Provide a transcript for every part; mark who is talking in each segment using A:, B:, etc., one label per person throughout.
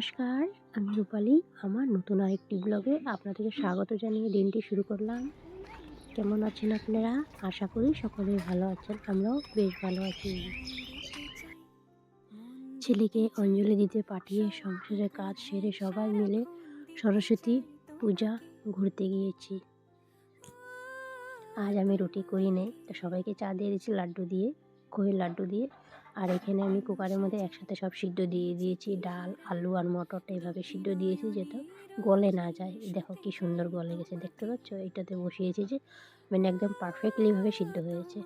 A: নমস্কার, আমি রূপালী। আমার নতুন আরেকটি ব্লগে আপনাদেরকে স্বাগত জানিয়ে দিনটি শুরু করলাম। কেমন আছেন আপনারা? আশা করি সকলেই ভালো আছেন, আমরাও বেশ ভালো আছি। ছেলেকে অঞ্জলি দিতে পাঠিয়ে সংসারের কাজ সেরে সবাই মিলে সরস্বতী পূজা ঘুরতে গিয়েছি। আজ আমি রুটি করি নেই, তো সবাইকে চা দিয়ে দিয়েছি, লাড্ডু দিয়ে খইয়ের লাড্ডু দিয়ে। আর এখানে আমি কুকারের মধ্যে একসাথে সব সিদ্ধ দিয়ে দিয়েছি, ডাল, আলু আর মটরটা এভাবে সিদ্ধ দিয়েছি যেটা গলে না যায়। দেখো কি সুন্দর গলে গেছে, দেখতে পাচ্ছ? এটাতে বসিয়েছি যে মানে একদম পারফেক্টলিভাবে সিদ্ধ হয়েছে।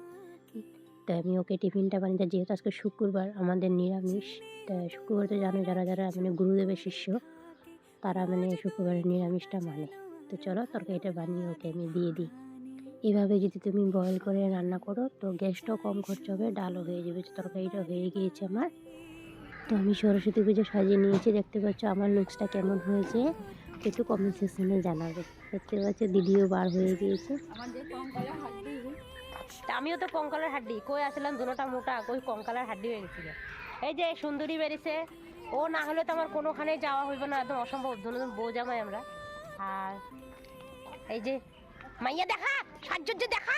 A: তাই আমি ওকে টিফিনটা বানিয়ে যেহেতু আজকে শুক্রবার, আমাদের নিরামিষ। তা শুক্রবার তো জানো যারা যারা মানে গুরুদেবের শিষ্য, তারা মানে শুক্রবারের নিরামিষটা মানে। তো চলো তরকারিটা বানিয়ে ওকে আমি দিয়ে দিই। এভাবে যদি তুমি বয়েল করে রান্না করো, তো গ্যাসটাও কম খরচ হবে, ডালও হয়ে যাবে তরকারিটা হয়ে গিয়েছে আমার। তো আমি সরস্বতী পুজো সাজিয়ে নিয়েছি, দেখতে পাচ্ছ আমার লুকসটা কেমন হয়েছে একটু কমেন্ট সেকশনে জানাবে। দেখতে পাচ্ছ দিদিও বার হয়ে গিয়েছে। আমিও তো কঙ্কালের হাড্ডি, কই আসলাম দুটোটা মোটা, কই কঙ্কালের হাড্ডি হয়ে বেরিয়েছিল এই যে সুন্দরী বেরিয়েছে, ও না হলে তো আমার কোনোখানে যাওয়া হইব না, একদম অসম্ভব, দুজন বউ জামাই আমরা। আর এই যে মাইয়া দেখা! দেখা।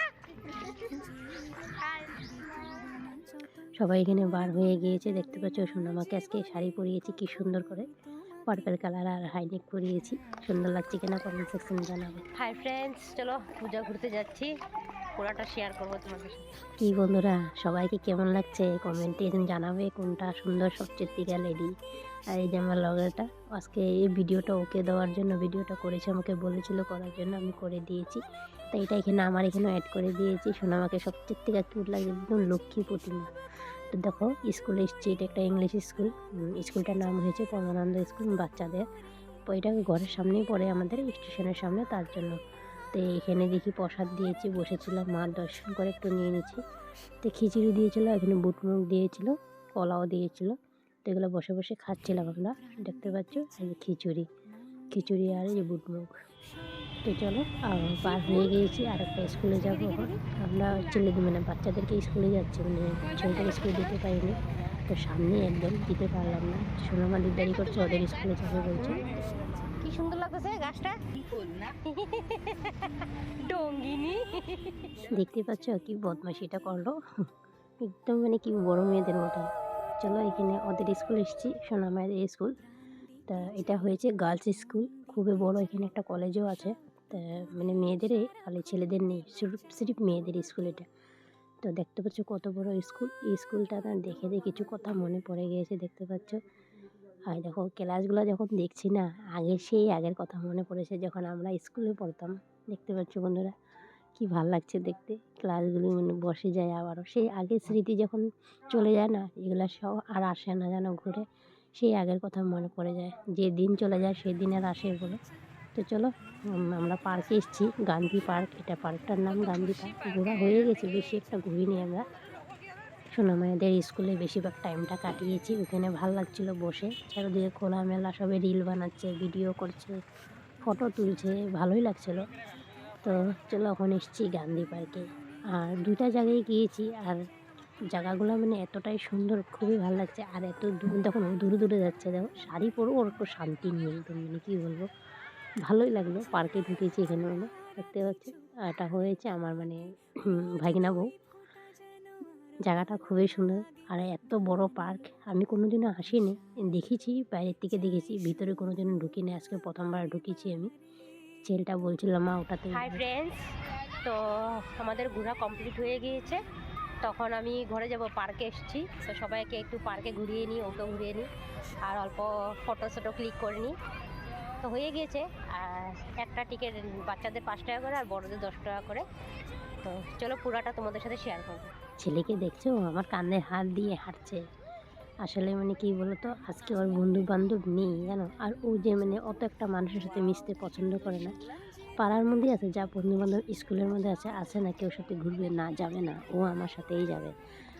A: সবাই এখানে বার হয়ে গিয়েছে দেখতে পাচ্ছ সোনামাকে আজকে শাড়ি পরিয়েছি কি সুন্দর করে। পার্পেল কালার আর হাইনেক পরিয়েছি সুন্দর লাগছে কিনা কমেন্ট সেকশনে জানাবে। হাই ফ্রেন্ডস চলো পূজা ঘুরতে যাচ্ছি। পুরাটা শেয়ার করব তোমাদের সাথে। কি বন্ধুরা, সবাইকে কেমন লাগছে? কমেন্টে জানাবে কোনটা সুন্দর, সবচেয়ে দিকে লেডি আর এই যে আমার লগেরটা, আজকে এই ভিডিওটা ওকে দেওয়ার জন্য ভিডিওটা করেছে, আমাকে বলেছিল করার জন্য, আমি করে দিয়েছি। তাই এটা এখানে, আমার এখানে অ্যাড করে দিয়েছি। সোনামাকে সবচেয়ে থেকে কিউট লাগে একদম লক্ষ্মী প্রতিমা। তো দেখো স্কুলে এসছি, এটা একটা ইংলিশ স্কুল স্কুলটার নাম হয়েছে পরমানন্দ স্কুল বাচ্চাদের। এটা ঘরের সামনেই পড়ে আমাদের স্টেশনের সামনে, তার জন্য। তো এখানে দেখি প্রসাদ দিয়েছি, বসেছিলাম, মার দর্শন করে একটু নিয়ে নিয়েছি তো খিচুড়ি দিয়েছিল, এখানে বুট মুগ দিয়েছিল কলাও দিয়েছিল। তো এগুলো বসে বসে খাচ্ছিলাম আমরা, দেখতে পাচ্ছ? খিচুড়ি খিচুড়ি আর এই যে বুট মুগ। তো চলো পার হয়ে গিয়েছি আর একটা স্কুলে যাব এখন। আমরা ছেলে মানে বাচ্চাদেরকে স্কুলে যাচ্ছি মানে ছেলেদের স্কুলে দিতে পারিনি। তো সামনে একদম দিতে পারলাম না। সোনামা দিদারি করছে, ওদের স্কুলে যাবে বলছে। কি সুন্দর লাগতেছে গাছটা? ডঙ্গিনি। দেখতে পাচ্ছ কি বদমাশিটা করল? একদম মানে কি বড় মেয়েদের মতো। চলো এখানে ওদের স্কুল এসেছি, সোনা মায়েদের স্কুল। তা এটা হয়েছে গার্লস স্কুল খুবই বড় এখানে একটা কলেজও আছে। তা মানে মেয়েদেরই, খালি ছেলেদের নেই সির্ফ মেয়েদের স্কুল এটা। তো দেখতে পাচ্ছ কত বড় স্কুল। এই স্কুলটা দেখে দেখে কিছু কথা মনে পড়ে গিয়েছে, দেখতে পাচ্ছ। আর দেখো ক্লাসগুলো যখন দেখছি না, আগে সেই আগের কথা মনে পড়েছে যখন আমরা স্কুলে পড়তাম। দেখতে পাচ্ছ বন্ধুরা, কি ভালো লাগছে দেখতে। ক্লাসগুলি মানে বসে যায় আবারও। সেই আগের স্মৃতি যখন চলে যায় না, এগুলো সব আর আসে না যেন ঘুরে, সেই আগের কথা মনে পড়ে যায়। যে দিন চলে যায় সেই দিন আর আসে বলে। তো চলো আমরা পার্কে এসেছি, গান্ধী পার্ক এটা পার্কটার নাম গান্ধী পার্ক ঘোরা হয়ে গেছে, বেশি একটা ঘুরিনি আমরা। সোনামায়েদের স্কুলে বেশিরভাগ টাইমটা কাটিয়েছি। ওখানে ভালো লাগছিল বসে। চারিদিকে খোলামেলা সবাই রিল বানাচ্ছে ভিডিও করছে ফটো তুলছে ভালোই লাগছিল। তো চলো এখন এসেছি গান্ধী পার্কে আর দুটা জায়গায় গিয়েছি আর জায়গাগুলো মানে এতটাই সুন্দর খুবই ভালো লাগছে। আর এত দূর দেখো না, দূরে দূরে যাচ্ছে দেখো শাড়ি পরো ওর একটু শান্তি নেই একদম মানে কী বলব? ভালোই লাগল পার্কে ঢুকেছি এখানে মানে দেখতে পাচ্ছি? এটা হয়েছে আমার মানে ভাগিনা বউ। জায়গাটা খুবই সুন্দর। আর এত বড় পার্ক, আমি কোনোদিনও আসিনি দেখেছি, বাইরের থেকে দেখেছি, ভিতরে কোনোদিনও ঢুকিনি। আজকে প্রথমবার ঢুকেছি আমি। ছেলেটা বলছিলাম মা, ওটাতে হাই ফ্রেন্ডস তো আমাদের ঘোরা কমপ্লিট হয়ে গিয়েছে। তখন আমি ঘরে যাব, পার্কে এসেছি। তো সবাইকে একটু পার্কে ঘুরিয়ে নিই ওকে ঘুরিয়ে নিই। আর অল্প ফটো ফটো ক্লিক করে নিই। তো হয়ে গিয়েছে। আর একটা টিকিট বাচ্চাদের পাঁচ টাকা করে আর বড়দের দশ টাকা করে। তো চলো পুরাটা তোমাদের সাথে শেয়ার করব। ছেলেকে দেখছ? আমার কাঁধে হাত দিয়ে হাঁটছে। আসলে মানে কি বলতো? আজকে ওর বন্ধু বান্ধব নেই, জানো? আর ও যে মানে অত একটা মানুষের সাথে মিশতে পছন্দ করে না। পাড়ার মধ্যে আছে, যা বন্ধু বান্ধব স্কুলের মধ্যে আছে আছে না, কেউ সাথে ঘুরবে না, যাবে না, ও আমার সাথেই যাবে।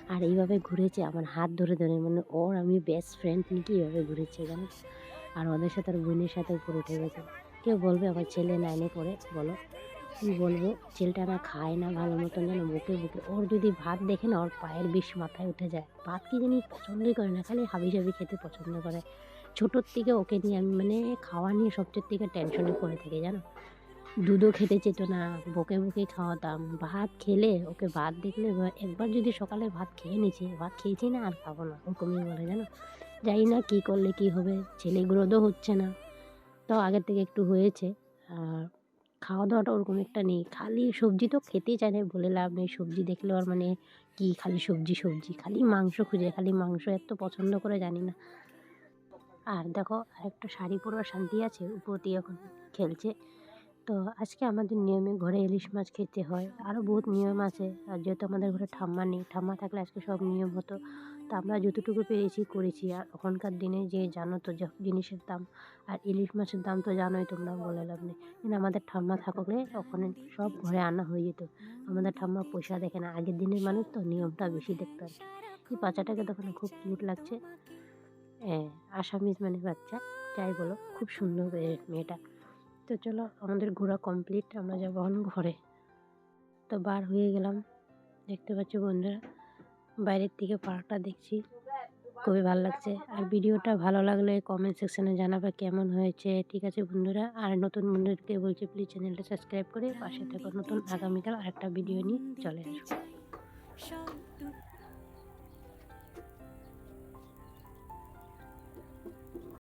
A: আর এইভাবে ঘুরেছে, আমার হাত ধরে ধরে মানে ওর আমি বেস্ট ফ্রেন্ড নাকি এইভাবে ঘুরেছে, জানো? আর ওদের সাথে আর বোনের সাথে উপরে উঠে গেছে। কেউ বলবে আমার ছেলে নাইনে পড়ে, বলো। কি বলব? ছেলেটা না খায় না ভালো মতন যেন বুকে বুকে। ওর যদি ভাত দেখে না, ওর পায়ের বিষ মাথায় উঠে যায়। ভাত কি জানি পছন্দই করে না, খালি হাবি জাবি খেতে পছন্দ করে। ছোটোর থেকে ওকে নিয়ে আমি মানে খাওয়া নিয়ে সবচেয়ে থেকে টেনশনে পড়ে থাকি, জানো? দুধও খেতে চেত না, বকে বকে খাওয়াতাম। ভাত খেলে ওকে ভাত দেখলে একবার যদি সকালে ভাত খেয়ে নিয়েছি, ভাত খেয়েছি না আর খাব না, ওরকমই বলে, জানো? জানি না কী করলে কী হবে, ছেলে গ্রোথও হচ্ছে না। তো আগের থেকে একটু হয়েছে। আর খাওয়া দাওয়াটা ওরকম একটা নেই। খালি সবজি তো খেতেই চায় না, বলে লাভ নেই। সবজি দেখলে আর মানে কি খালি সবজি সবজি, খালি মাংস খুঁজে, খালি মাংস এত পছন্দ করে জানি না। আর দেখো, আরেকটা শাড়ি পরবার শান্তি আছে, উপর দিয়ে এখন খেলছে। তো আজকে আমাদের নিয়মে ঘরে ইলিশ মাছ খেতে হয়। আরও বহুত নিয়ম আছে। আর যেহেতু আমাদের ঘরে ঠাম্মা নেই, ঠাম্মা থাকলে আজকে সব নিয়ম হতো। তো আমরা যতটুকু পেরেছি করেছি। আর এখনকার দিনে যে জানো তো জিনিসের দাম, আর ইলিশ মাছের দাম তো জানোই তোমরা বলে লাভ নেই। কিন্তু আমাদের ঠাম্মা থাকলে ওখানে সব ঘরে আনা হয়ে যেত। আমাদের ঠাম্মা পয়সা দেখে না। আগের দিনের মানুষ তো নিয়মটা বেশি দেখতো আর কি। বাচ্চাটাকে তখন খুব কিউট লাগছে। হ্যাঁ আসামিজ মানে বাচ্চা। যাই বলো, খুব সুন্দর মেয়েটা। তো চলো, আমাদের ঘোরা কমপ্লিট আমরা যাব এখন ঘরে। তো বার হয়ে গেলাম, দেখতে পাচ্ছ বন্ধুরা, বাইরের থেকে পার্কটা দেখছি, খুবই ভালো লাগছে। আর ভিডিওটা ভালো লাগলে কমেন্ট সেকশনে জানাবে কেমন হয়েছে, ঠিক আছে বন্ধুরা? আর নতুন বন্ধুদেরকে বলছি প্লিজ চ্যানেলটা সাবস্ক্রাইব করে পাশে থাকো নতুন আগামীকাল আরেকটা ভিডিও নিয়ে চলে আসব